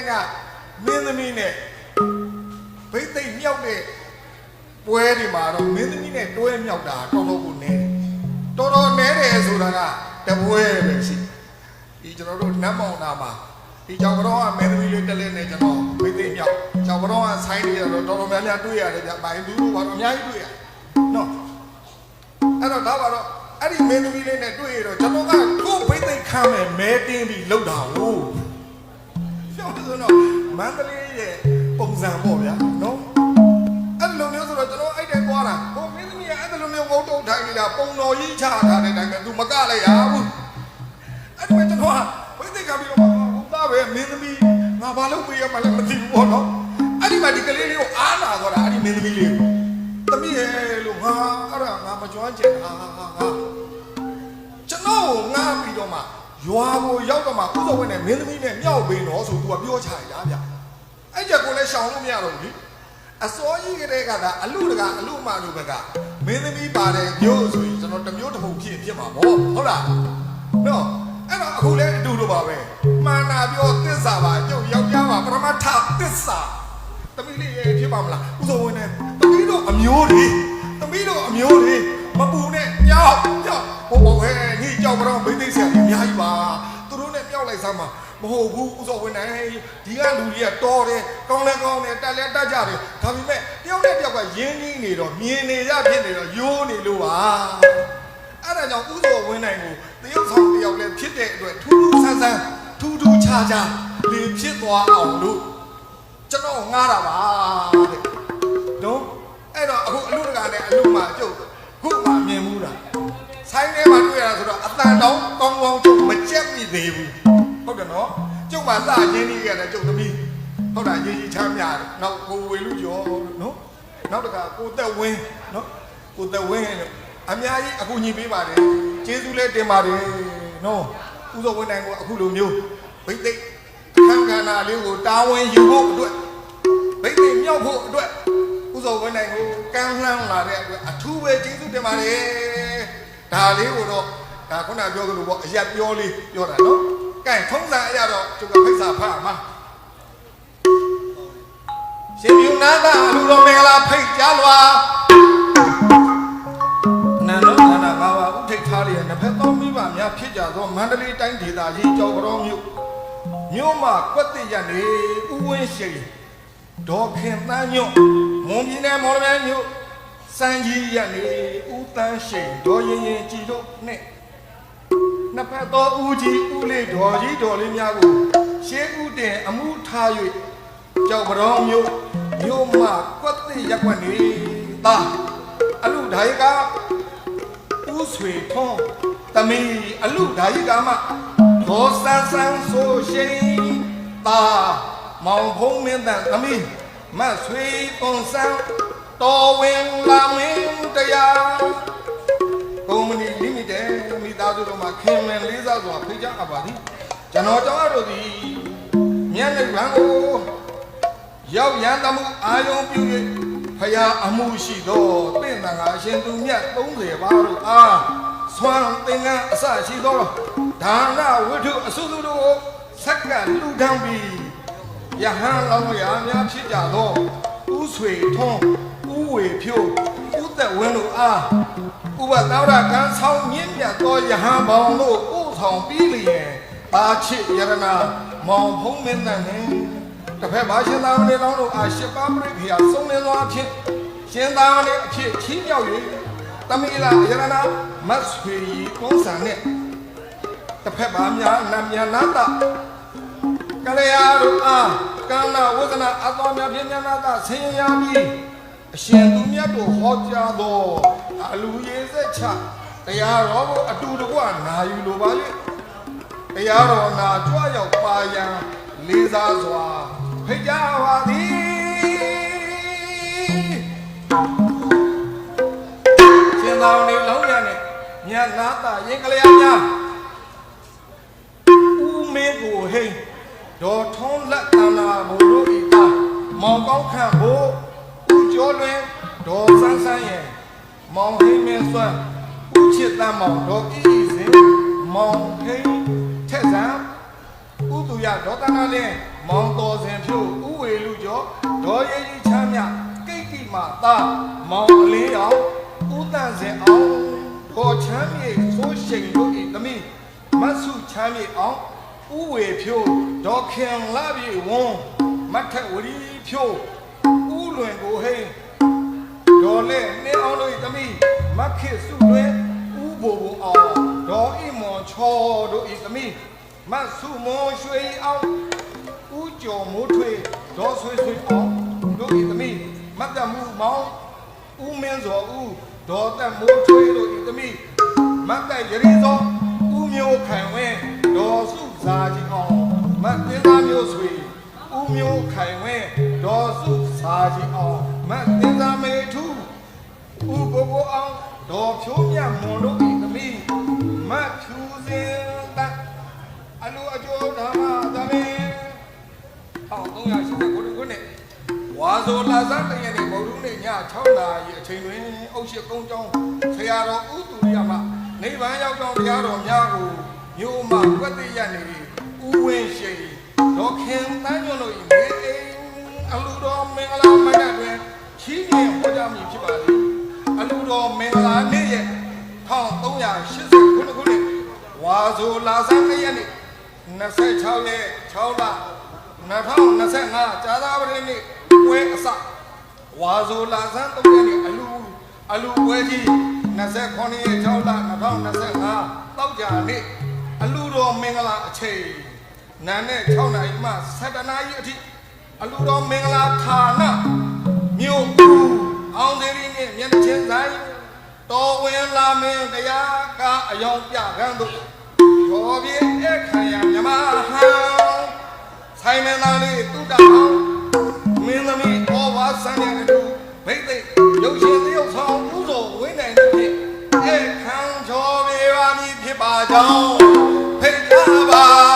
တဲ့ကမင်းသမီးနဲ့ဘိသိက်မြောက်တဲ့ပွဲဒီမှာတော့မင်းသမီးနဲ့တွဲမြောက်တာတော်တော်ကိုနဲတယ်တော်တော်နဲတယ်ဆိုတာကတပွဲပဲရှိဒီကျွန်တော်တို့နတ်မောင်နာမှာဒီကြောင်ကတော့မင်းသမီးလေးတက်လဲနေကျွန်တော်ဘိသိက်မြောက်ကြောင်ကတော့ဆိုင်းနေရတော့တော်တော်များများတွေ့ရတယ်ဗျဘိုင်သူတို့ဘာလို့အများကြီးတွေ့ရနော်အဲ့တော့ဒါပါတော့အဲ့ဒီမင်းသမီးလေးနဲ့တွေ့ရတော့ကျွန်တော်ကကိုယ်ဘိသိက်ခံမဲ့မဲတင်းပြီးလှုပ်တာဟုတ်ပြောလို့ ဆိုတော့မန္တလေးရဲ့ပုံစံပေါ့ဗျာနော်အဲ့လိုမျိုးဆိုတော့ကျွန်တော်အဲ့တဲ့သွားတာဟိုမင်းသမီးကအဲ့လိုမျိုးငုံတုတ်ထိုင်နေတာပုံတော်ကြီးချထားတဲ့တိုင်းကသူမကလိုက်ရဘူးအဲ့ဒီမှာကျွန်တော်ကဘိသိက်ကပြီးတော့ဟုတ်သားပဲမင်းသမီးငါဘာလုပ်ပေးရမှလည်းမသိဘူးပေါ့နော်အဲ့ဒီမှာဒီကလေးလေးကိုအားနာသွားတာအဲ့ဒီမင်းသမီးလေးကိုသမီးရဲ့လို့ငါအဲ့ဒါငါမကြွားချင်တာငါကျွန်တော်ကိုငါပြီးတော့မှ ရွာကိုရောက်တော့မှဥစ္စာဝင်နဲ့မင်းသမီးနဲ့မြောက်ဘင်းတော့ဆိုသူကပြောချရတာဗျအဲ့ကြကိုလည်းရှောင်လို့မရတော့ဘူးလေအစောကြီးကတည်းကဒါအလူတကအလူမလူဘက်ကမင်းသမီးပါတယ်မျိုးဆိုရင်ကျွန်တော်တစ်မျိုးတစ်ပုံဖြစ်ဖြစ်မှာပေါ့ဟုတ်လားနော်အဲ့တော့အခုလည်းအတူတူပါပဲမှန်တာပြောသစ္စာပါကျုပ်ယောက်ျားပါပရမတ္ထသစ္စာသမီးလေးရဲ့ဖြစ်ပါမလားဥစ္စာဝင်နဲ့သမီးတို့အမျိုးတွေသမီးတို့အမျိုးတွေမပူနဲ့ညောက်ညောက် ဟိုဘဝဲညကြောက်ကြတော့မိသိဆရာကြီးအများကြီးပါသူတို့နဲ့မြောက်လိုက်စမ်းပါမဟုတ်ဘူးဥစ္စာဝင်နဲ့ဒီကလူကြီးကတော်တယ်ကောင်းလဲကောင်းတယ်တက်လဲတက်ကြတယ်ဒါပေမဲ့တယောက်နဲ့တယောက်ကရင်းနှီးနေတော့မြင်နေရဖြစ်နေတော့ယိုးနေလို့ပါအဲ့ဒါကြောင့်ဥစ္စာဝင်နိုင်ကိုတယောက်ဆောင်တယောက်လည်းဖြစ်တဲ့အတွက်ထူးထူးဆန်းဆန်းထူးထူးခြားခြားလေဖြစ်သွားအောင်လို့ကျွန်တော်ငားတာပါတဲ့နော်အဲ့တော့အခုအလူတကာနဲ့အလူမကျုပ်ခုမှမြင်ဘူးလား ဆိုင်ထဲမှာတွေ့ရတာဆိုတော့အတန်တောင်းကောင်းကောင်းကျုပ်မကြက်မိသေးဘူးဟုတ်တယ်နော်ကျုပ်မှစရင်းနှီးရတယ်ကျုပ်သမီးဟုတ်တာရေးကြီးချမ်းမြတယ်နောက်ကိုဝေလူကျော်နော်နောက်တကကိုသက်ဝင်းနော်ကိုသက်ဝင်းလို့အများကြီးအခုညီပေးပါတယ်ကျေးဇူးလည်းတင်ပါတယ်နော်ဥစ္စာဝန်တိုင်းကိုအခုလိုမျိုးဘိတ်သိက်ခံခန္ဓာလေးကိုတာဝန်ယူဖို့အတွက်ဗိတ်သိက်မြောက်ဖို့အတွက်ဥစ္စာဝန်နိုင်ကိုကမ်းလှမ်းလာတဲ့အတွက်အထူးပဲကျေးဇူးတင်ပါတယ် ဒါလေးကိုတော့ဒါခုနပြောသလိုပေါ့အရက်ပြောလေးပြောတာနော်ကဲထုံးစံအရတော့ကျုပ်ကဖိတ်စာဖတ်မှာရှင်မြူနာသာလူတော်မင်္ဂလာဖိတ်ကြားလွာနန္ဒနာနာငါးပါးဥထိတ်ထားရတဲ့နှစ်ဖက်သောမိဘများဖြစ်ကြသောမန္တလေးတိုင်းဒေသကြီးကြောက်ကြောမြို့မြို့မှာကွက်တိရနေဥဝင်းရှိန်ဒေါ်ခင်တန်းညွန့်မွန်ပြည်နယ်မော်လမြိုင်မြို့ စံကြီးရနေဥတန်းရှိန်ဒေါ်ရင်ရင်ကြည်တို့နဲ့နှစ်ဖက်သောဦးကြီးဦးလေးဒေါ်ကြီးဒေါ်လေးများကိုရှေးဥတင်အမှုထား၍ကြောက်ပတော်မြို့မြို့မှာကွက်တိရက်ွက်နေတာအလူဓာယကဦးဆွေထွန်းတမီအလူဓာယကမှဒေါ်ဆန်းဆန်းဆိုရှိန်တာမောင်ဖုံးမင်းတန်သမီးမတ်ဆွေသွန်ဆန်း တော်ဝင်လာမင်းတရားကုမ္ပဏီလိမိတက်မိသားစုတို့မှာခင်မင်လေးစားစွာဖိတ်ကြားအပ်ပါသည်ကျွန်တော်ကြောင့်တို့သည်မြတ်နိဗ္ဗာန်ကိုရောက်ရန်တမှုအာယုံပြု၍ဖရာအမှုရှိသောတင့်တန်ခါအရှင်သူမြတ်30ပါးတို့အားဆွမ်းသင်္ကန်းအစရှိသောဒါနဝိထုအစုစုတို့ကိုဆက်ကလူထမ်းပြီးယဟန်လောင်းရာများဖြစ်ကြသောဥဆွေထွန်း ဥဝေဖြိုးဥသက်ဝင်းတို့အားဥပသောရကံဆောင်မြင့်မြတ်သောယဟန်ဘောင်တို့ဥဆောင်ပြီးလျင်ပါချစ်ယရနာမောင်ဖုံးမင်းတန်နှင့်တစ်ဖက်ပါရှင်သာမဏေလောင်းတို့အားရှစ်ပါးပရိခေယဆုံးလင်းသောအဖြစ်ရှင်သာမဏေအဖြစ်ချီးမြှောက်၍တမိလာယရနာမတ်ဆွေရီကုန်းဆန်နှင့်တစ်ဖက်ပါများနတ်မြတ်နာတကလျာတို့အားကန္နာဝဇနာအသောမြတ်ပြညာနာတဆင်းရဲပြီး အရှင်သူမြတ်တို့ဟောကြားသောအလူရေးဆက်ချတရားတော်ကိုအတူတကွနာယူလိုပါလေတရားတော်နာကြွရောက်ပါရန်လေးစားစွာဖိတ်ကြားပါသည်ရှင်သာနေလောင်းရနဲ့မြတ်နာတရင်ကလျာများဦးမင်းကိုဟိန်ဒေါ်ထုံးလက်တန္နာဘိုလ်တို့ဤသားမောင်ကောင်းခန့်ဘို့ဦး ကျော်လွင်ဒေါ်ဆန်းဆန်းရဲ့မောင်ဟိန်မင်းစွမ်းဦးချစ်တမ်းမောင်ဒေါ်ဤဤစင်မောင်ဟိန်ထက်ဆန်းဦးသူရဒေါ်တန္နာလင်းမောင်တော်စင်ဖြို့ဥဝေလူကျော်ဒေါ်ရေးကြီးချမ်းမြကိတ်တိမာသားမောင်အလင်းအောင်ဥတန့်စင်အောင်ဒေါ်ချမ်းမြေဆိုးရှိန်တို့ဤသမီးမတ်စုချမ်းမြေအောင်ဥဝေဖြို့ဒေါ်ခင်လာပြေဝန်းမတ်ထက်ဝရီဖြို့ဥ လွင်ကိုဟိန်းဒေါ်နဲ့နှင်းအောင်တို့၏သမီးမခေစုတွင်ဥဘိုဘုံအောင်ဒေါ်အိမွန်ချောတို့၏သမီးမဆုမွန်ရွှေအောင်ဥကျော်မိုးထွေဒေါ်ဆွေဆွေအောင်တို့၏သမီးမတ်တမှုမောင်ဥမင်းစောဦးဒေါ်သက်မိုးထွေတို့၏သမီးမတ်သက်ရည်စောဥမျိုးခိုင်ဝင်းဒေါ်စုဇာကြီးအောင်မတ်သင်းသားမျိုးဆွေဦးမျိုးခိုင်ဝင်းဒေါ်စု စာကြီးအောင်မတ်သင်္သာမေထုဦးကိုကိုအောင်ဒေါ်ဖြိုးမြတ်မွန်တို့၏သမီးမတ်ဖြူစင်တတ်အလိုအကျိုးဓမ္မသမီး1389ခုနှစ်ဝါဇိုလာဇန်တရနေ့ဗုဒ္ဓနေ့ည6နာရီအချိန်တွင်အုတ်ရှိကုန်းကျောင်းဆရာတော်ဥသူရိယမနိဗ္ဗာန်ရောက်ကြောင်းတရားတော်များကိုမြို့မှာကွက်သိရနေဥဝင်းရှိဒေါခင်တန်းညွန့်တို့၏နေအိမ်အလူတော်မ င်္ဂလာမနက်တွင်ချီးမြှင့်ဟောကြားမည်ဖြစ်ပါသည်အလူတော်မင်္ဂလာနေ့ရက်1389ခုနှစ်ဝါဇိုလာဆန်းနေ့ရက်နေ့26ရက်6လ2025ကြာသပတေးနေ့ပွဲအစဝါဇိုလာဆန်း3ရက်နေ့အလူအလူပွဲကြီး29ရက်6လ2025တောက်ကြနေ့အလူတော်မင်္ဂလာအချိန်နာနဲ့6နာရီမှ7နာရီအထိ အလူတော်မင်္ဂလာဌာနမြို့ဦးအောင်သေးရီနဲ့မျက်နှာချင်းဆိုင်တော်ဝင်လာမင်းတရားကအယောင်ပြကန်းတို့ရောပြည့်အခါရမြမဟံဆိုင်မင်းသားလေးတုတ္တအောင်မင်းသမီးဩဝါဆန်းရဲ့အတူဘိတ်သိက်ရုပ်ရှင်သရုပ်ဆောင်ဥသောဝင်းနိုင်တဲ့ဖြင့်အခန်းချော်ပြေပါမည်ဖြစ်ပါကြောင်းဖိတ်ကြားပါ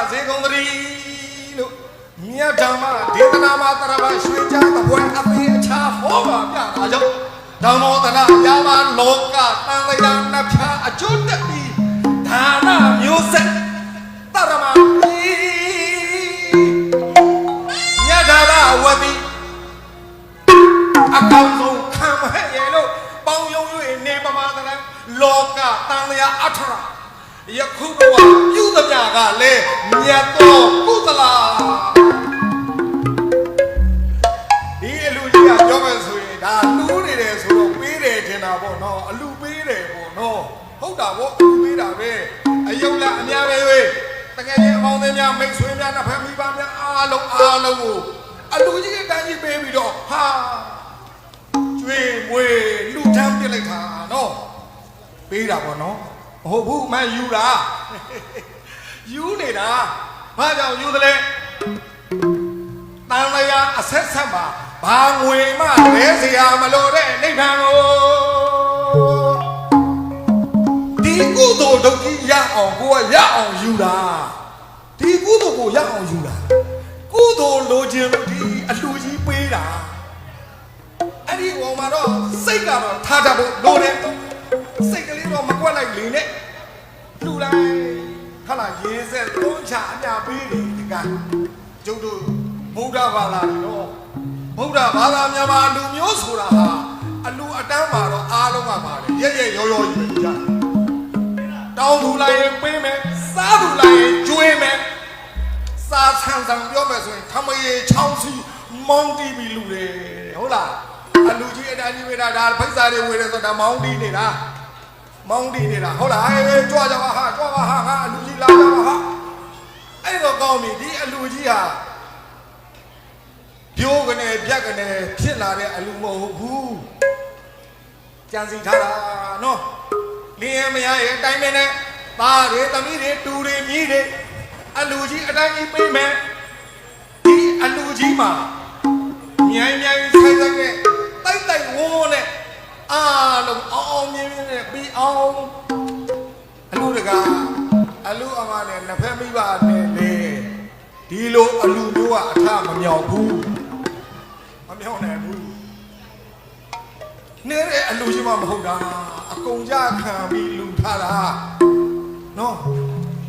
ဒံကြစေကုန်သတည်းလို့မြတ်ဓမ္မဒေသနာမှာတရပါရွှေချသပွဲအသေးအချာဟောပါပြတာကြောင့်ဓမ္မောတနာယာမလောကတန်လျာနှဖျားအကျိုးတက်ပြီးဒါနမျိုးဆက်တရမပီညဒါရဝတိအကောင်းဆုံးခံမဟဲ့ရဲ့လို့ပေါင်းယုံ၍နေပမာသနလောကတန်လျာအထရ ယခုဘဝပြုသမျှကလည်းမြတ်သောကုသလာဒီအလူကြီးကပြောမယ်ဆိုရင်ဒါလူနေတယ်ဆိုတော့ပေးတယ်ထင်တာပေါ့နော်အလူပေးတယ်ပေါ့နော်ဟုတ်တာပေါ့အလူပေးတာပဲအယုံလားအများပဲဝေးတကယ်ချင်းအပေါင်းအသင်းများမိတ်ဆွေများနှစ်ဖက်မိဘများအားလုံးအားလုံးကိုအလူကြီးအတန်းကြီးပေးပြီးတော့ဟာကျွေးမွေလူထမ်းပြစ်လိုက်တာနော်ပေးတာပေါ့နော် မဟုတ်ဘူးမှန်ယူတာယူနေတာဘာကြောင့်ယူသလဲ တန်လျာအဆက်ဆက်မှာဘာငွေမှလဲเสียမလို့တဲ့နိဗ္ဗာန်ကိုဒီကုသိုလ်ဒုက္ခရအောင်ကိုကရအောင်ယူတာဒီကုသိုလ်ကိုရအောင်ယူတာကုသိုလ်လိုချင်လို့ဒီအလှကြီးပေးတာအဲ့ဒီဘောမှာတော့စိတ်ကတော့ထားတတ်ဖို့လိုတယ် စိတ်ကလေးတော့မကွက်လိုက်လေနဲ့လူတိုင်းခလာရေးဆက်သုံးချအညာပေးတယ်ဒီကကျုပ်တို့ဗုဒ္ဓဘာသာတွေတော့ဗုဒ္ဓဘာသာမြန်မာလူမျိုးဆိုတာဟာအလူအတန်းမှာတော့အားလုံးကပါတယ်ရက်ရက်ရောရောကြီးပဲကြားတောင်းသူလိုက်ရင်ပေးမယ်စားသူလိုက်ရင်ကျွေးမယ်စားဆန်းဆန်းပြောမယ်ဆိုရင်ထမရေချောင်းစီမောင်းတီးပြီးလူတယ်ဟုတ်လားအလူကြီးအတန်းကြီးဝေးတာဒါဖိတ်စာတွေဝေးတယ်ဆိုတာမောင်းတီးနေတာ မောင်းတီးနေတာဟုတ်လားအေးကြွကြပါဟာကြွပါဟာငါအလူကြီးလာကြပါဟာအဲ့တော့ကောင်းပြီဒီအလူကြီးဟာပြိုးကနေပြက်ကနေဖြစ်လာတဲ့အလူမဟုတ်ဘူးကြံစီထားတာနော်လင်းရမရရဲ့အတိုင်းပဲနဲ့သားတွေသမီးတွေတူတွေမြည်တွေအလူကြီးအတိုင်းကြီးပေးမယ်ဒီအလူကြီးမှာမြိုင်မြိုင်ဆိုင်ဆိုင်နဲ့တိုက်တိုက်ဝန်းဝန်းနဲ့ အားလုံးအောင်အောင်မြင်မြင်နဲ့ပြီးအောင်အလူတကအလူအမနဲ့နှစ်ဖက်မိဘနဲ့လေဒီလိုအလူမျိုးကအထမမြောက်ဘူးမမြောက်နိုင်ဘူးနေတဲ့အလူရှိမှမဟုတ်တာအကုန်ကြခံပြီးလူထားတာနော်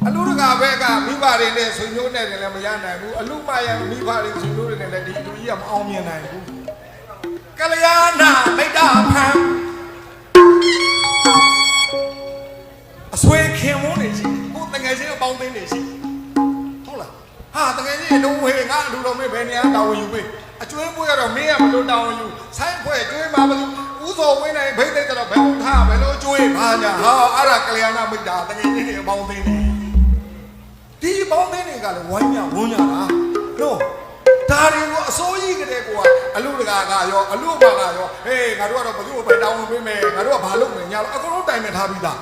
အလူတကာဘက်ကမိဘတွေနဲ့ဆွေမျိုးနဲ့လည်းမရနိုင်ဘူးအလူမရမိဘတွေဆွေမျိုးတွေနဲ့လည်းဒီလူကြီးကမအောင်မြင်နိုင်ဘူး ကလျာဏမိတ္တဖံအဆွေခင်ဝန်းနေရှိကိုတငယ်ချင်းအပေါင်းအသင်းနေရှိဟုတ်လားဟာတငယ်ချင်းလုံးဝေငါအလူတော်မေဘယ်နေရာတာဝန်ယူပေးအကျွေးပွေးရတော့မင်းကဘလို့တာဝန်ယူဆိုင်းဖွဲ့ကျွေးမှာဘလို့ဥစောဝင်းနိုင်ဘိတ်တဲ့တော့ဘယ်လိုထားဘယ်လိုကျွေးပါညာဟာအဲ့ဒါကလျာဏမိတ္တတငယ်ချင်းတွေအပေါင်းအသင်းနေဒီပေါင်းသင်းတွေကလည်းဝိုင်းမြဝန်းကြတာနော် ဒါတွေကိုအစိုးရကတည်းကအလူတကာကရောအလူမကရောဟေးငါတို့ကတော့ဘယ်သူ့ကိုပဲတောင်းဝင်ပေးမယ်ငါတို့ကဘာလုပ်မယ်ညာတော့အကုန်လုံးတိုင်ပင်ထားပြီးသား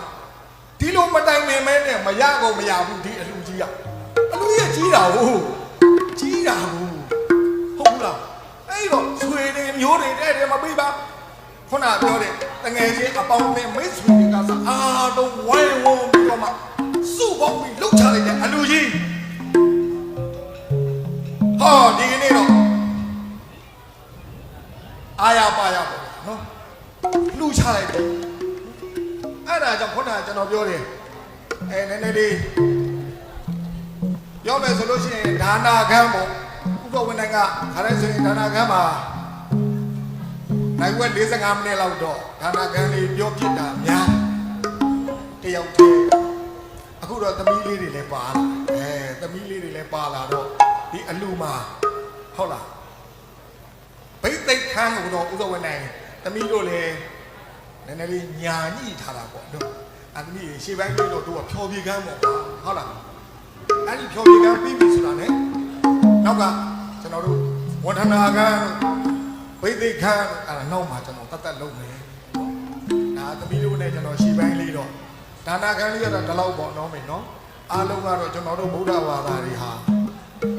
ဒီလိုမတိုင်ပင်မဲနဲ့မရကုန်မရဘူးဒီအလူကြီးကအလူကြီးကကြီးတာဟုတ်ကြီးတာဟုတ်ဟုတ်လားအဲ့တော့ဆွေတွေမျိုးတွေတဲ့တဲ့မပြီးပါခုနပြောတဲ့တငယ်ချင်းအပေါင်းနဲ့မိတ်ဆွေတွေကစအားလုံးဝိုင်းဝန်းပြီးတော့မှစုပေါင်းပြီးလှုပ်ချလိုက်တဲ့အလူကြီး ဟောဒီကနေ့တော့အာရပါရပေါ့နော်လှုပ်ချလိုက်တယ်အဲ့ဒါကြောင့်ခုနကကျွန်တော်ပြောတယ်အဲနည်းနည်းလေးပြောမယ်ဆိုလို့ရှိရင်ဒါနာခမ်းပေါ့ဥပဝန်တိုင်းကခါရဲဆိုရင်ဒါနာခမ်းမှာနိုင်ဝက်45မိနစ်လောက်တော့ဌာနကန်းလေးပြောပြတာများတယောက်တည်းအခုတော့သမီးလေးတွေလည်းပါလာအဲသမီးလေးတွေလည်းပါလာတော့ ဒီအလူမှာဟုတ်လားဘိတ်သိက်ခန်းကိုတော့ဥစ္စာဝင်နိုင်သမီးတို့လည်းနည်းနည်းလေးညာညှိထားတာပေါ့နော်အသမီးရှေ့ပိုင်းလေးတော့သူကဖြော်ပြေကန်းပေါ့ဟုတ်လားအဲ့ဒီဖြော်ပြေကန်းပြီးပြီဆိုတာ ਨੇ နောက်ကကျွန်တော်တို့ဝန်ထနာကန်းဝိသိက်ခန်းအဲ့ဒါနောက်မှာကျွန်တော်တတ်တတ်လုပ်မယ်ဒါသမီးတို့နဲ့ကျွန်တော်ရှီပိုင်းလေးတော့ဒါနာခန်းလေးကတော့ဒီလောက်ပေါ့နော်မေနော်အားလုံးကတော့ကျွန်တော်တို့ဗုဒ္ဓဘာသာတွေဟာ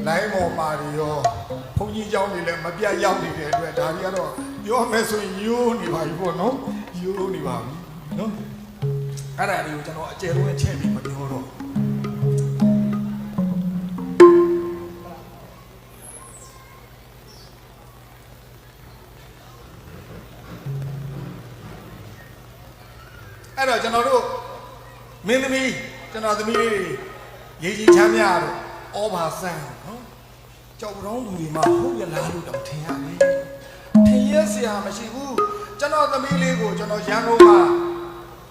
လိုင်းပေါ်မှာတွေရောဘုန်းကြီးကျောင်းတွေလည်းမပြတ်ရောက်နေတဲ့အတွက်ဒါတွေကတော့ပြောမယ်ဆိုရင်ယိုးနေပါပြီပေါ့နော်ယိုးနေပါပြီနော်အဲ့ဒါတွေကိုကျွန်တော်အကျယ်လုံးချက်ပြီးမပြောတော့အဲ့တော့ကျွန်တော်တို့မင်းသမီးကျွန်တော်သမီးလေးတွေရေကြီးချမ်းမြတော့ ဩဘာဆန်းနော်ကြောက်ကြောင်းသူတွေမှာဟုတ်ရလားလို့တော့ထင်ရတယ်ထင်ရစရာမရှိဘူးကျွန်တော်သမီးလေးကိုကျွန်တော်ရန်ကုန်မှာ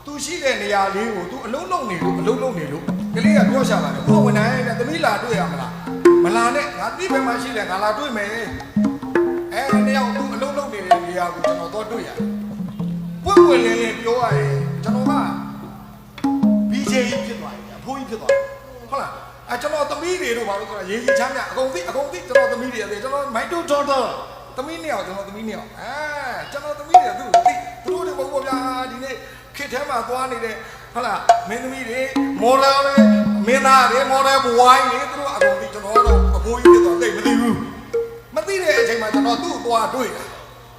သူရှိတဲ့နေရာလေးကိုသူအလုံးလုံးနေလို့အလုံးလုံးနေလို့ကလေးကပြောရှာပါတယ်ဘုရားဝန်တိုင်းနဲ့သမီးလာတွေ့ရမလားမလာနဲ့ငါတိဘယ်မှာရှိလဲငါလာတွေ့မယ်အဲတယောက်သူအလုံးလုံးနေတဲ့နေရာကိုကျွန်တော်တော့တွေ့ရတယ်ပွင့်ပွင့်လင်းလင်းပြောရရင်ကျွန်တော်က BJ ဖြစ်သွားတယ်အဖိုးကြီးဖြစ်သွားတယ်ဟုတ်လား အဲကျွန်တော်သမီးတွေတို့ဘာလို့ဆိုတာရေးကြီးချမ်းမြအကုန်သိအကုန်သိကျွန်တော်သမီးတွေလေကျွန်တော် my two daughter သမီးနှစ်ယောက်ကျွန်တော်သမီးနှစ်ယောက်အဲကျွန်တော်သမီးတွေသူ့ကိုသိသူတို့တွေမဟုတ်ဘူးဗျာဒီနေ့ခေတ်ထဲမှာသွားနေတဲ့ဟုတ်လားမင်းသမီးတွေမော်ဒယ်တွေမင်းသားတွေမော်ဒယ်ဘဝိုင်းတွေသူတို့အကုန်သိကျွန်တော်တော့အဖိုးကြီးဖြစ်သွားသိမသိဘူးမသိတဲ့အချိန်မှာကျွန်တော်သူ့ကိုသွားတွေ့တာ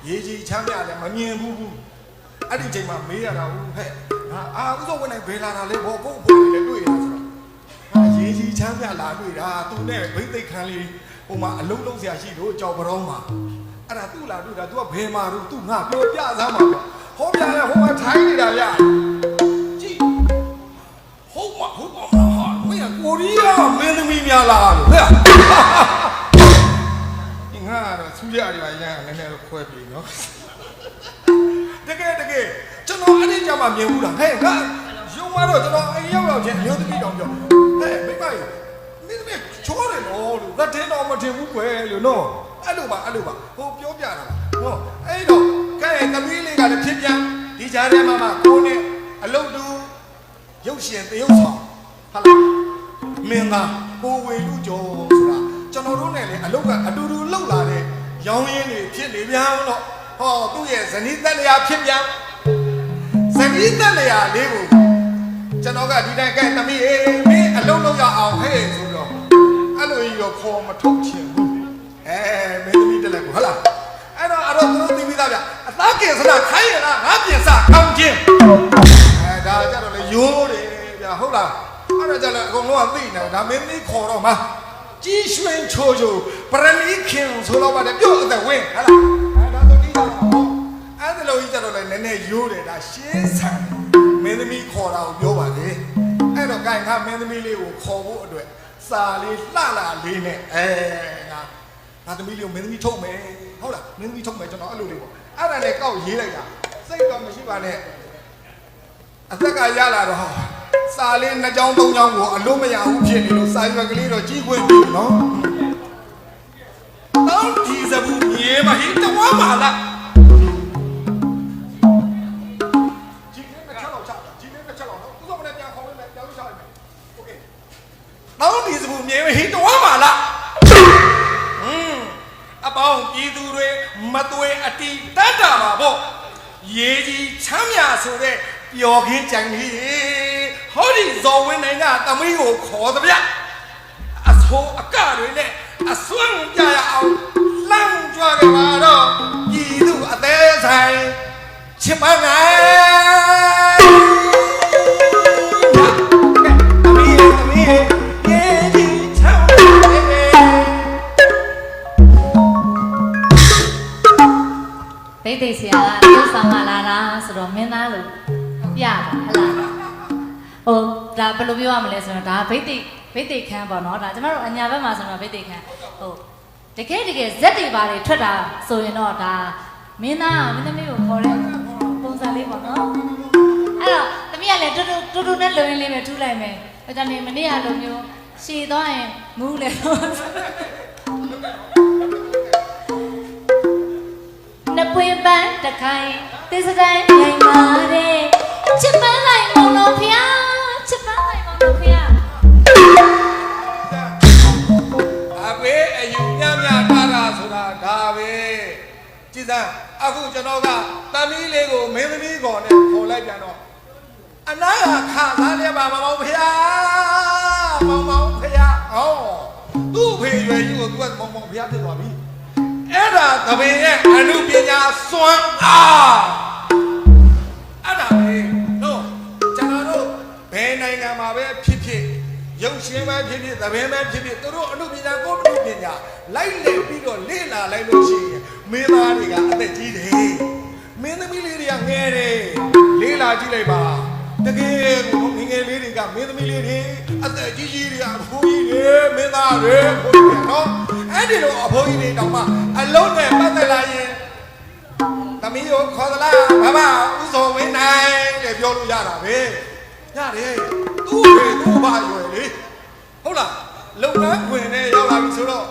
ရေးကြီးချမ်းမြလည်းမမြင်ဘူးဘူးအဲ့ဒီချိန်မှာမေးရတာဟုတ်ဟဲ့ငါအာဥစ္စာဝင်နိုင်ဘယ်လာတာလဲဘောကိုယ့်ကိုယ်လည်းတွေ့ရတာ ဆိုတော့ငါရေးကြီးချမ်းပြလာတွေ့တာသူနဲ့ဘိသိက်ခန်းလေးဟိုမှာအလုံးလုံးဆရာရှိတော့ကြော်ပရောင်းမှာအဲ့ဒါသူ့လာတွေ့တာ तू ကဘယ်မှာတော့ तू ငါပြောပြစမ်းမှာပေါ့ဟောပြလဲဟိုမှာထိုင်းနေတာဗျကြည့်ဟုတ်မှာဟုတ်ပါမလားဟာမင်းကကိုရီးယားမင်းသမီးများလားလို့ဟဲ့ဒီငါကတော့သူရရရရနည်းနည်းတော့ခွဲပြီနော်တကယ်တကယ်ကျွန်တော်အဲ့ဒီကြမှာမြင်ဘူးလားဟဲ့ငါရုံမတော့ကျွန်တော်အိမ်ရောက်ရောက်ချင်းအမျိုးသမီးတောင်ပြော ဟဲ့မိမကြီးမင်းသမီးချောတယ်နော်လို့ငါတင်းတော့မထင်ဘူးကွယ်လို့နော်အဲ့လိုပါအဲ့လိုပါဟိုပြောပြတာပါဟောအဲ့တော့ကဲသမီးလေးကလည်းဖြစ်ပြန်ဒီကြားထဲမှာမှကိုနဲ့အလုတ်တူရုပ်ရှင်တရုပ်ဆောင်ဟာလားမင်းသားကိုဝေလူကျော်ဆိုတာကျွန်တော်တို့နဲ့လည်းအလုတ်ကအတူတူလှုပ်လာတဲ့ရောင်းရင်းတွေဖြစ်နေပြန်တော့ဟောသူ့ရဲ့ဇနီးသက်လျာဖြစ်ပြန်ဇနီးသက်လျာလေးကို ကျွန်တော်ကဒီတိုင်းကဲသမီးအေးမင်းအလုတ်လုပ်ရအောင်ဟဲ့ဆိုတော့အဲ့လိုကြီးတော့ခေါ်မထုတ်ချင်ဘူးအဲမင်းသမီးတက်လက်ကိုဟုတ်လားအဲ့တော့အဲ့တော့သူတို့သိပြီးသားဗျအသားကင်စနာခိုင်းရလားငါပြင်စကောင်းချင်းအဲဒါကြတော့လေရိုးတယ်ဗျာဟုတ်လားအဲ့ဒါကြလည်းအကုန်လုံးကသိနေဒါမင်းမင်းခေါ်တော့မှာကြီးရွှင်ချိုးချိုးပရမီခင်ဆိုတော့ပါတယ်ပြုတ်အသက်ဝင်ဟဟလားအဲဒါဆိုဒီတော့အဲ့ဒါလိုကြီးကြတော့လေနည်းနည်းရိုးတယ်ဒါရှင်းဆန် မင်းသမီးခေါ်တာကိုပြောပါလေအဲ့တော့ကိုင်ကမင်းသမီးလေးကိုခေါ်ဖို့အတွက်စာလေးလှလာလေးနဲ့အဲငါငါသမီးလေးကိုမင်းသမီးထုတ်မယ်ဟုတ်လားမင်းသမီးထုတ်မယ်ကျွန်တော်အဲ့လိုလေးပေါ့အဲ့ဒါနဲ့ကောက်ရေးလိုက်တာစိတ်တော့မရှိပါနဲ့အသက်ကရလာတော့စာလေးနှစ်ကြောင်းသုံးကြောင်းကိုအလို့မရဘူးဖြစ်နေလို့စာရွက်ကလေးတော့ကြီးခွင့်ပြီနော်တောင်းဒီစဘူးမြေမဟိတဝါမာလာ ဆိုတဲ့ပျော်ခင်းကြံကြီးဟောဒီဇော်ဝင်းနိုင်ကသမီးကိုခေါ်သဗျအဆိုးအကတွေနဲ့အစွမ်းပြရအောင်လမ်းကြွားကြပါတော့ပြည်သူအသေးဆိုင်ချစ်ပါငိုင်း တ်ဒိတ်ဆရာကသူ့ဆောင်မလာတာဆိုတော့မင်းသားလို့ပြတာဟဟလားဟိုဒါဘယ်လိုပြောရမလဲဆိုတော့ဒါဗိတ်တိတ်ဗိတ်တိတ်ခန်းပေါ့နော်ဒါကျမတို့အညာဘက်မှာဆိုတော့ဗိတ်တိတ်ခန်းဟိုတကယ်တကယ်ဇက်တွေပါတွေထွက်တာဆိုရင်တော့ဒါမင်းသားမင်းသမီးကိုခေါ်တဲ့ပုံစံလေးပေါ့နော်အဲ့တော့သမီးကလည်းတူတူတူတူနဲ့လုံရင်းလေးပဲထူးလိုက်မယ်အဲကြောင့်နေမနေ့ကလိုမျိုးရှည်သွားရင်မူးလေတော့ ပွေပန်းတခိုင်သစ္စတိုင်းနိုင်ပါတဲ့ချစ်ပန်းလိုက်မောင်တော်ဖျားချစ်ပန်းလိုက်မောင်တော်ဖျားအဘေးအယူညံ့ညံ့တာတာဆိုတာဒါပဲကြည်စမ်းအခုကျွန်တော်ကသမီးလေးကိုမင်းသမီးကောနဲ့ခေါ်လိုက်ပြန်တော့အနာကခါသားလေးပါမမောင်ဖျားမောင်မောင်ဖျားဟောသူ့ဖေရွယ်ကြီးကိုသူကမောင်မောင်ဖျားဖြစ်သွားပြီ အဲ့ဒါသဘင်ရဲ့အနုပညာစွမ်းအားအဲ့ဒါပဲနော်ကျွန်တော်တို့ဘယ်နိုင်ငံမှာပဲဖြစ်ဖြစ်ရုပ်ရှင်ပဲဖြစ်ဖြစ်သဘင်ပဲဖြစ်ဖြစ်သူတို့အနုပညာကိုယ်အနုပညာလိုက်လေပြီးတော့လေ့လာလိုက်လို့ရှိရင်မင်းသားတွေကအသက်ကြီးတယ်မင်းသမီးလေးတွေကငယ်တယ်လေ့လာကြည့်လိုက်ပါ တကယ်ကိုငယ်ငယ်လေးတွေကမင်းသမီးလေးတွေအသက်ကြီးကြီးတွေအဖိုးကြီးတွေမင်းသားတွေဘုရားနော်အဲ့ဒီလိုအဖိုးကြီးတွေတောင်မှအလုံးနဲ့ပတ်သက်လာရင်သမီးကိုခေါ်သလားဘာမဥစောဝင်းနိုင်တဲ့ပြောလို့ရတာပဲရတယ်သူ့ဖေသူ့ဘာရွယ်လေဟုတ်လားလုံနှန်းခွင်နဲ့ရောက်လာပြီဆိုတော့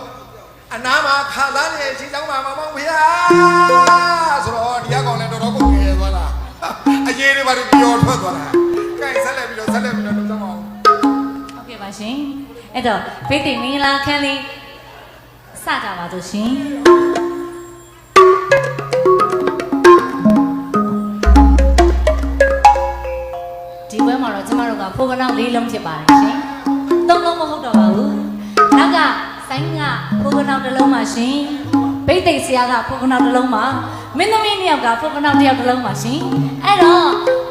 အနာမှာခါသားနေရှိကြောင်းမှာမမောင်ဖေဟာဆိုတော့ဒီကောင်လည်းတော်တော်ကိုငယ်သွားတာအရေးတွေဘာတွေပြောထွက်သွားတာ ကြိုက်ဆက်လက်ပြီးတော့ဆက်လက်ပြီးတော့လုပ်ကြအောင်ဟုတ်ကဲ့ပါရှင်အဲ့တော့ဗိတ်တိတ်မင်္ဂလာခန်းလေးစကြပါစို့ရှင်ဒီဘက်မှာတော့ကျမတို့ကဖိုးကနောက်လေးလုံးဖြစ်ပါတယ်ရှင်သုံးလုံးမဟုတ်တော့ပါဘူးနောက်ကဆိုင်းကဖိုးကနောက်တစ်လုံးပါရှင်ဗိတ်တိတ်ဆရာကဖိုးကနောက်တစ်လုံးပါမင်းသမီးနှစ်ယောက်ကဖိုးကနောက်တစ်ယောက်တစ်လုံးပါရှင်အဲ့တော့ဖိုးကနောက်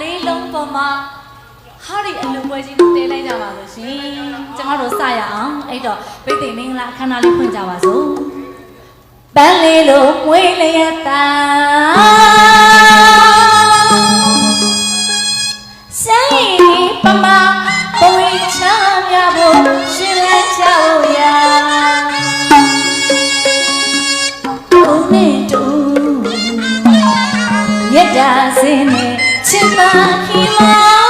လေးလုံးပေါ်မှာဟာဒီအလုံးပွဲကြီးကိုတဲလိုက်ကြပါလို့ရှင်ကျမတို့စရအောင်အဲ့တော့ဗိတ်သိမင်္ဂလာအခမ်းအနားလေးဖွင့်ကြပါစို့ပန်းလေးလိုမွေးလျက်တာဆိုင်ပမာပွေချမ်းမြဖို့ရှင်လက်ချဖို့ရာတူနေတူမြတ်တာစင်းနဲ့ ချစ်ပါခ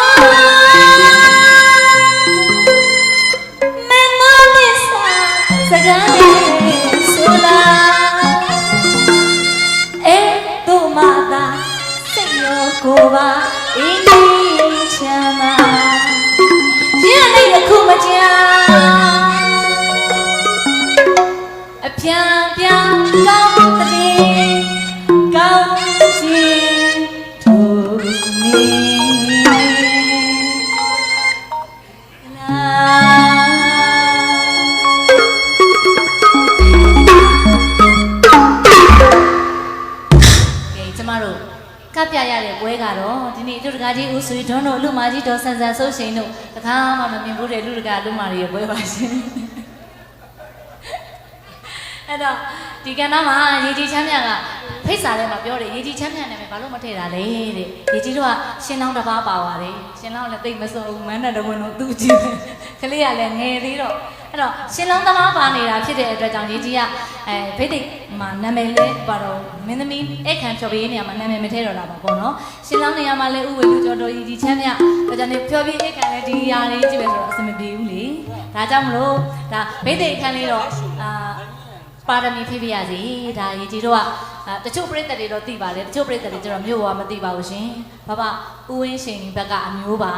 ဦးဆွေထွန်းတို့လူမကြီးတော်ဆန်ဆန်ဆိုးရှင်တို့တခါမှမမြင်ဘူးတဲ့လူတကာလူမတွေရဲ့ပွဲပါရှင်အဲ့တော့ဒီကဏ္ဍမှာရေကြီးချမ်းမြက ဖိတ်စာထဲမှာပြောတယ်ရေကြီးချမ်းမြနာမည်ဘာလို့မထည့်တာလဲတဲ့ရေကြီးတို့ကရှင်လောင်းတစ်ပါးပါပါတယ်ရှင်လောင်းလည်းတိတ်မစိုးဘူးမန်းတဲ့တဝင်တော့သူ့ကြည့်တယ်ကလေးကလည်းငယ်သေးတော့အဲ့တော့ရှင်လောင်းသမားပါနေတာဖြစ်တဲ့အတွက်ကြောင့်ရေကြီးကအဲဗိတ်တိတ်မှာနာမည်လေးပါတော့မင်းသမီးအခန့်ဖြော်ပြရေးနေရာမှာနာမည်မထည့်တော့တာပါပေါ့နော်ရှင်လောင်းနေရာမှာလည်းဥဝေလူကျော်တော်ရေကြီးချမ်းမြဒါကြောင့်နေဖြော်ပြအခန့်လည်းဒီຢာလေးကြည့်ပဲဆိုတော့အဆင်မပြေဘူးလေဒါကြောင့်မလို့ဒါဗိတ်တိတ်အခန့်လေးတော့အာ ပါရမီဖြည့်ပြရစီဒါရေကြီးတို့ကအာတချို့ပြိတ္တတွေတော့သိပါတယ်တချို့ပြိတ္တတွေကျတော့မြို့ပေါ်ကမသိပါဘူးရှင်ဘဘဦးဝင်းရှင်ဘက်ကအမျိုးပါ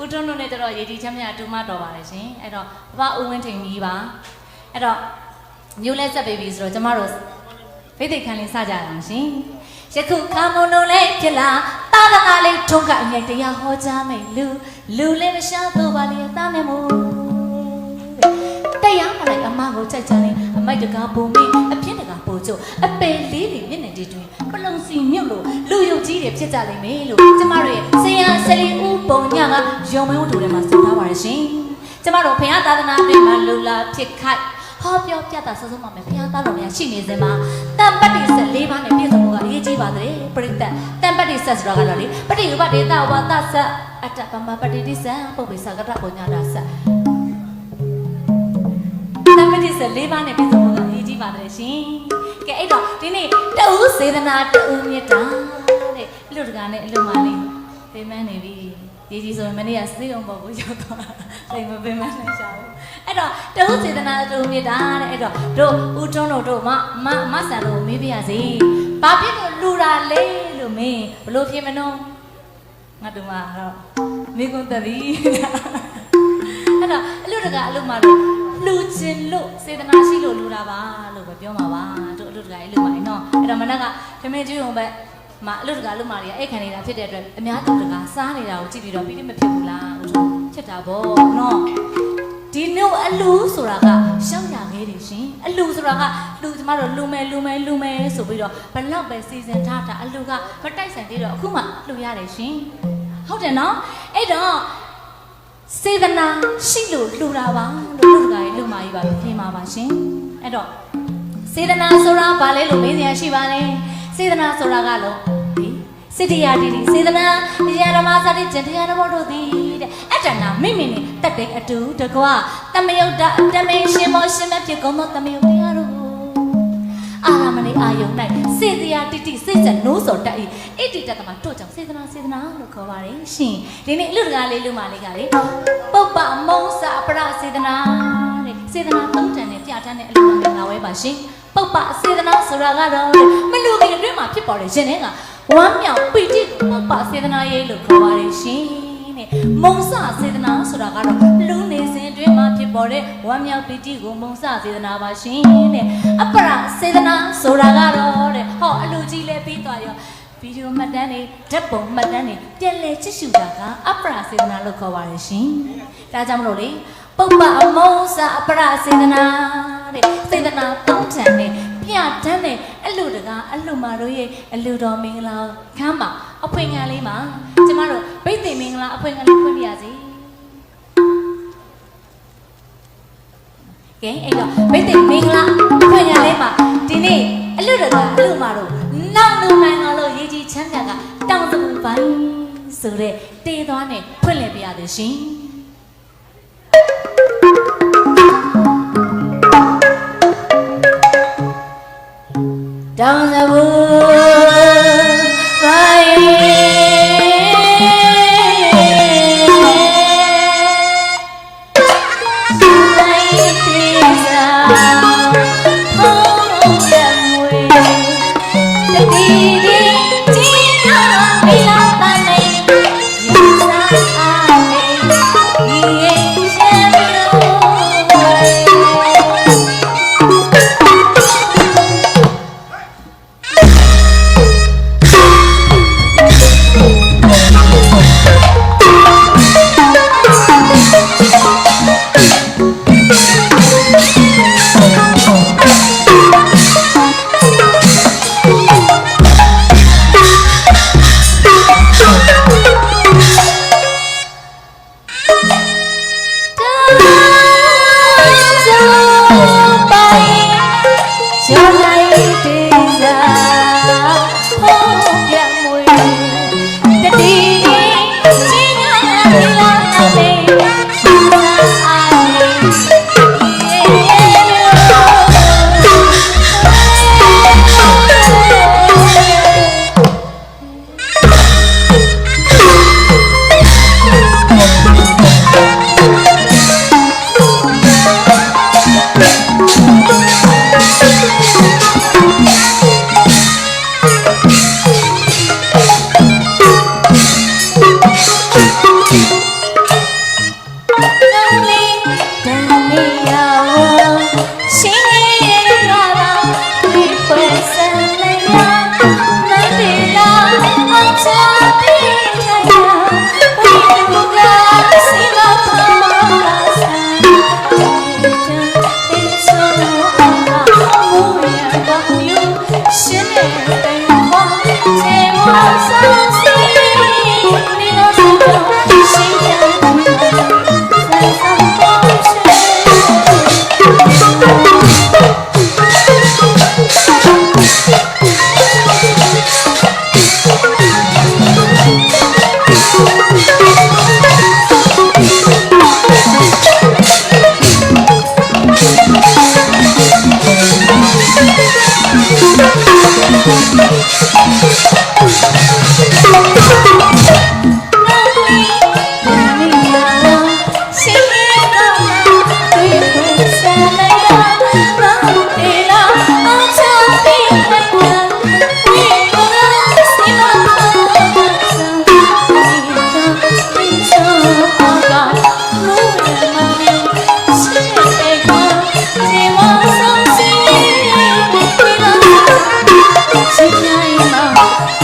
ဦးထွန်းတို့နဲ့ကျတော့ရေကြီးချမ်းမြတူမတော်ပါတယ်ရှင်အဲ့တော့ဘဘဦးဝင်းထိန်ကြီးပါအဲ့တော့မျိုးလဲဆက်ပေးပြီဆိုတော့ကျမတို့ဖိတ်သိက်ခံလေးစကြရအောင်ရှင်ယခုခါမုံတို့လေးဖြစ်လာတာလနာလေးထုံးကအငိုက်တရားဟောကြားမယ်လူလူလေးမရှာတော့ပါလေတာနဲ့မို့တရားမလိုက်အမကိုချက်ချင်လေးအ မိုက်တကားပုံမေးအဖြစ်တကားပို့ချို့အပယ်လေးတွေမျက်နှာတွေတွင်ပလုံစီမြုပ်လို့လူယုတ်ကြီးတွေဖြစ်ကြလိမ့်မယ်လို့ကျမတို့ရဲ့ဆရာဆလီဦးပုံညကယုံမဲဝတ္ထုထဲမှာဆိုထားပါရရှင်ကျမတို့ဖခင်သာသနာ့ပြည်မှာလူလာဖြစ်ခိုက်ဟောပြောပြတာစစုံမှာမယ်ဖခင်သားတော်များရှိနေစင်မှာတန်ပတ်တိဆက်၄ပါးနဲ့ပြည့်စုံဖို့ကအရေးကြီးပါတယ်ပြိတ္တတန်ပတ်တိဆက်ဆိုတာကတော့လေပဋိဥပဒေတဝါသဆက်အတ္တပမပတိတိဆံပုပ္ပိသကတပုံညာတာဆက် တမတိစလေးပါးနဲ့ပြည့်စုံဖို့ကအရေးကြီးပါတယ်ရှင်။ကဲအဲ့တော့ဒီနေ့တဦးစေတနာတဦးမြတ်တာတဲ့အလူတကာနဲ့အလူမလေးပြင်းမနေပြီ။ရေးကြီးဆိုရင်မနေ့ကစေအောင်ပေါ်ကိုရောက်သွား။အိမ်မပြင်းမနဲ့ရှာဘူး။အဲ့တော့တဦးစေတနာတဦးမြတ်တာတဲ့အဲ့တော့တို့ဦးထွန်းတို့တို့မမမဆန်တို့မေးပြရစီ။ဘာဖြစ်လို့လူတာလဲလို့မင်းဘလို့ဖြစ်မနှုံးငါတို့ကတော့မိကွန်းတက်ပြီ။အဲ့တော့အလူတကာအလူမတို့ လူချင်းလို့စေတနာရှိလို့လူတာပါလို့ပဲပြောမှာပါတို့အလူတကာအလူမလေးနော်အဲ့တော့မနက်ကခမင်းကျွုံပဲမအလူတကာအလူမတွေကအိတ်ခံနေတာဖြစ်တဲ့အတွက်အများသူတကာစားနေတာကိုကြည့်ပြီးတော့ပြီးမဖြစ်ဘူးလားဦးတို့ဖြစ်တာပေါ့နော်ဒီနို့အလူဆိုတာကရှောက်ရခဲ့တယ်ရှင်အလူဆိုတာကလူကျမတို့လူမဲလူမဲလူမဲဆိုပြီးတော့ဘလောက်ပဲစီစဉ်ထားတာအလူကမတိုက်ဆိုင်သေးတော့အခုမှလူရတယ်ရှင်ဟုတ်တယ်နော်အဲ့တော့ စေတနာရှိလို့လှူတာပါလို့လူတကာကြီးလူမကြီးပါပြင်ပါပါရှင်အဲ့တော့စေတနာဆိုတာဘာလဲလို့မေးစရာရှိပါလဲစေတနာဆိုတာကလို့ဒီစိတ္တရာတိတိစေတနာတရားဓမ္မစတိကျင့်တရားတော်တို့သည်တဲ့အတ္တနာမိမိနဲ့တက်တဲ့အတူတကွာတမယုတ်တတမေရှင်မောရှင်မဖြစ်ကုန်သောတမယုတ်တရားတို့ အာရမဏိအာယုန်၌စေတရာတိတိစိတ်ဆက်နိုးစော်တတ်၏ဣတိတတမတို့ကြောင့်စေတနာစေတနာလို့ခေါ်ပါတယ်ရှင်ဒီနေ့အလူတကာလေးလူမလေးကလေပုပ္ပမုံစာပရစေတနာတဲ့စေတနာသုံးတန်နဲ့ပြဋ္ဌာန်းတဲ့အလူမင်္ဂလာဝဲပါရှင်ပုပ္ပစေတနာဆိုတာကတော့တဲ့မလူခင်အတွင်းမှာဖြစ်ပေါ်တဲ့ရှင်တဲ့ကဝမ်းမြောက်ပီတိပုပ္ပစေတနာရေးလို့ခေါ်ပါတယ်ရှင် တဲ့မုံစစေတနာဆိုတာကတော့လူနေစဉ်အတွင်းမှာဖြစ်ပေါ်တဲ့ဝမ်းမြောက်ပီတိကိုမုံစစေတနာပါရှင်တဲ့အပရစေတနာဆိုတာကတော့တဲ့ဟောအလူကြီးလဲပြီးသွားရောဗီဒီယိုမှတ်တမ်းတွေဓာတ်ပုံမှတ်တမ်းတွေပြန်လည်ချစ်ရှုတာကအပရာစေတနာလို့ခေါ်ပါတယ်ရှင်။ဒါကြောင့်မလို့လေပုပ္ပအမောစာအပရာစေတနာတဲ့စေတနာတောင်းချန်တဲ့ ပြတန်းတဲ့အလူတကားအလူမာတို့ရဲ့အလူတော်မင်္ဂလာခမ်းပါအဖွင့်ခံလေးမှာကျမတို့ဗိသိက်မင်္ဂလာအဖွင့်ခံလေးဖွင့်ပြရစီ။ကဲအဲ့တော့ဗိသိက်မင်္ဂလာအဖွင့်ခံလေးမှာဒီနေ့အလူတကားအလူမာတို့နောက်လူမိုင်းတော်လို့ရေးကြီးချမ်းသာကတောင်တပူပိုင်းဆိုတဲ့တေးသွားနဲ့ဖွင့်လည်ပြရသည်ရှင်။တောင် စဘူပို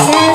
せん。